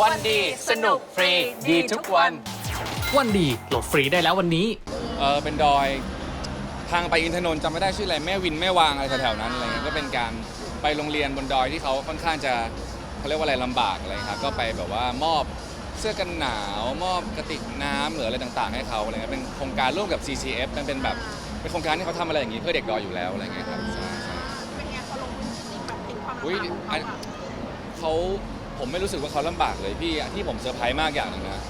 วันดีสนุกฟรีดีทุกวัน วันดีโหลดฟรีได้แล้ววันนี้ เออเป็นดอยทางไปอินทนนท์จำไม่ได้ชื่ออะไรแม่วินแม่วางอะไรแถวๆนั้นอะไรเงี้ยก็เป็นการไปโรงเรียนบนดอยที่เขาค่อนข้างจะเขาเรียกว่าอะไรลำบากอะไรครับก็ไปแบบว่ามอบเสื้อกันหนาว มอบกระติกน้ำหรืออะไรต่างๆ ให้เขาอะไรเงี้ยเป็นโครงการร่วมกับ CCF มันเป็นแบบเป็นโครงการที่เขาทำอะไรอย่างนี้เพื่อเด็กดอยอยู่แล้วอะไรเงี้ยครับใช่ใช่เป็นไงพอลงพื้นที่แบบเห็นความลำอุ๊ยบากของอัเขานอะ เขา ผมไม่รู้สึกว่าเขาลำบากเลยพี่ที่ผมเซอร์ไพรส์มากอย่างหนึงนะ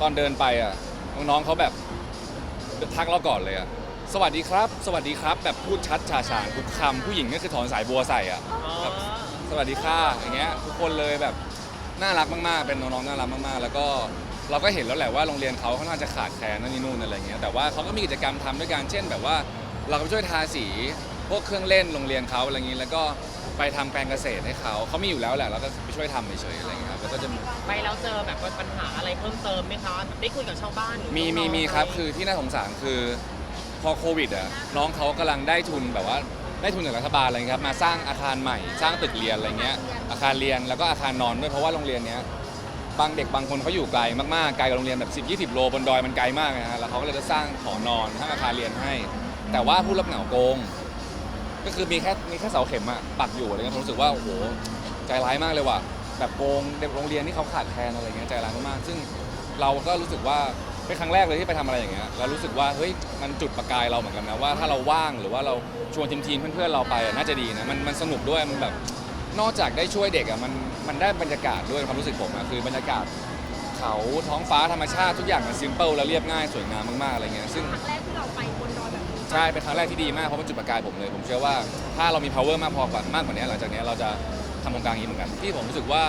ตอนเดินไปอะน้องๆเขาแบบทักเราก่อนเลยอะสวัสดีครับ สวัสดีครับ แบบพูดชัดฉาฉานทุกคำผู้หญิงก็คือถอนสายบัวใส่อะสวัสดีค่ะอย่างเงี้ยทุกคนเลยแบบน่ารักมากๆ เป็นน้องๆน่ารักมากๆ แล้วก็เราก็เห็นแล้วแหละว่าโรงเรียนเขาค่อนข้างจะขาดแคลนนั่นนี่นู่นอะไรเงี้ยแต่ว่าเขาก็มีกิจกรรมทำด้วยกันเช่นแบบว่า เราก็ไปช่วยทาสี พวกเครื่องเล่นโรงเรียนเขาอะไรอย่างงี้แล้วก็ไปทำแปลงเกษตรให้เขาเขามีอยู่แล้วแหละเราก็ไปช่วยทำเฉยๆอะไรเงี้ยครับแล้วก็จะมี ไปแล้วเจอแบบปัญหาอะไรเพิ่มเติมไหมคะแบบได้คุยกับชาวบ้านหรือมีมีน้องๆมีครับไหคือที่น่าสงสารคือพอโควิดอะน้องเขากำลังได้ทุนแบบว่าได้ทุนจากรัฐบาลอะไรเงี้ยครับมาสร้างอาคารใหม่สร้างตึกเรียนอะไรเงี้ยอาคารเรียนแล้วก็อาคารนอนด้วยเพราะว่าโรงเรียนเนี้ยบางเด็กบางคนเขาอยู่ไกลมากๆไกลกับโรงเรียนแบบ 10 20 โลบนดอยมันไกลมากนะฮะแล้วเขาก็เลยจะสร้างหอนอนสร้างอาคารเรียนให้ แต่ว่าผู้รับเหมาโกง ก็คือมีแค่มีแค่เสาเข็มอะปักอยู่อะไรเงี้ยผมรู้สึกว่าโอ้โหใจร้ายมากเลยว่ะแบบโกงเด็กโรงเรียนที่เขาขาดแคลนอะไรเงี้ยใจร้ายมากๆซึ่งเราก็รู้สึกว่าเป็นครั้งแรกเลยที่ไปทำอะไรอย่างเงี้ยแล้วรู้สึกว่าเฮ้ยมันจุดประกายเราเหมือนกันนะว่าถ้าเราว่างหรือว่าเราชวนทีมทีมๆเพื่อนๆเราไปอะน่าจะดีนะมันมันสนุกด้วยมันแบบนอกจากได้ช่วยเด็กอะมันมันได้บรรยากาศด้วยความรู้สึกผมอะคือบรรยากาศเขาท้องฟ้าธรรมชาติทุกอย่างมันซิมเปิลและเรียบง่ายสวยงามมากๆอะไรเงี้ยซึ่ง ครั้งแรกที่เราไปบนดอย ช่เป็นครั้งแรกที่ดีมากเพราะมันจุดประกายผมเลย ผมเชื่อว่าถ้าเรามี power มากพอกว่ามากกว่านี้หลังจากนี้เราจะทำโครงการนี้เหมือนกันที่ผมรู้สึกว่า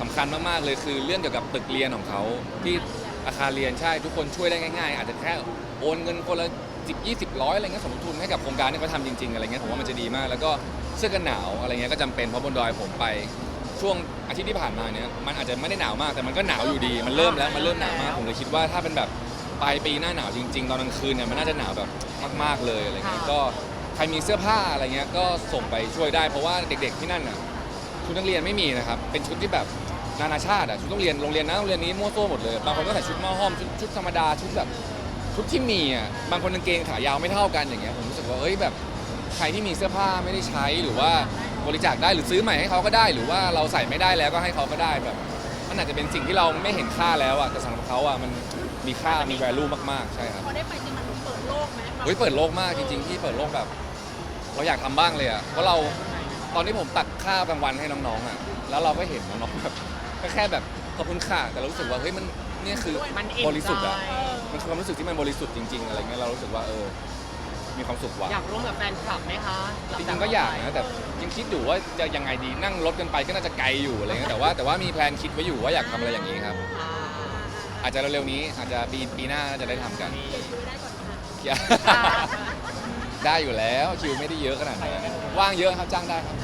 สำคัญมากๆเลยคือเรื่องเกี่ยวกับตึกเรียนของเขาที่อาคารเรียนใช่ทุกคนช่วยได้ง่ายๆ อาจจะแค่โอนเงินคนละ10 20ร้อยอะไรเงี้ยสมทุนให้กับโครงการที่เขาทำจริงๆอะไรเงี้ยผมว่ามันจะดีมาก แล้วก็เสื้อกันหนาวอะไรเงี้ยก็จำเป็นเพราะบนดอยผมไป ช่วงอาทิตย์ที่ผ่านมาเนี้ยมันอาจจะไม่ได้หนาวมากแต่มันก็หนาวอยู่ดี มันเริ่มแล้วมันเริ่มหนาวมากผมเลยคิดว่าถ้าเป็นแบบ ปลายปีหน้าหนาวจริง ๆ ตอนกลางคืนเนี่ยมันน่าจะหนาวแบบมาก ๆเลยอะไรเงี้ยก็ใครมีเสื้อผ้าอะไรเงี้ยก็ส่งไปช่วยได้เพราะว่าเด็ก ๆที่นั่นน่ะชุดนักเรียนไม่มีนะครับ เป็นชุดที่แบบนานาชาติอะชุดโรงเรียนโรงเรียนนั้นโรงเรียนนี้มั่วซั่วหมดเลย บางคนก็ใส่ชุดหม้อห้อมชุดชุดธรรมดาชุดแบบชุดที่มีอะ บางคนกางเกงขายาวไม่เท่ากันอย่างเงี้ย ผมรู้สึกว่าเอ้ยแบบใครที่มีเสื้อผ้าไม่ได้ใช้หรือว่าบริจาคได้หรือซื้อใหม่ให้เขาก็ได้ หรือว่าเราใส่ไม่ได้แล้วก็ให้เขาก็ได้แบบ มันอาจจะเป็นสิ่งที่เราไม่เห็นค่าแล้วอะแต่สำหรับเขาอะมัน มีค่ามี value มากๆใช่ครับ พอได้ไปจริงมันเปิดโลกไหมเฮ้ยเปิดโลกมากจริงๆที่เปิดโลกแบบ เราอยากทำบ้างเลยอะเพราะเราตอนที่ผมตักข้าวกลางวันให้น้องๆอะแล้วเราก็เห็นน้องๆแบบก็แค่แบบขอบคุณค่ะแต่เรารู้สึกว่าเฮ้ยมันเนี่ยคือมันอิ่มบริสุทธิ์อะใจมันคือความรู้สึกที่มันบริสุทธิ์จริงๆอะไรเงี้ยเรารู้สึกว่าเออมีความสุขว่ะอยากร่วมกับแฟนคลับไหมคะหลัจจริงๆก็อยากนะแต่ยังคิดอยู่ว่าจะยังไงดีนั่งรถกันไปก็น่าจะไกลอยู่อะไรเงี้ยแต่ว่าแต่ว่ามีแพลนคิดไว้อยู่ว่าอยากทำอะไรอย่างนี้ครับ อ่า อาจจะเร็วๆนี้อาจจะปีปีหน้าน่าจะได้ทำกันได้ก่อนค่ะได้อยู่แล้วคิวไม่ได้เยอะขนาดนั้นว่างเยอะครับจ้างได้ครับ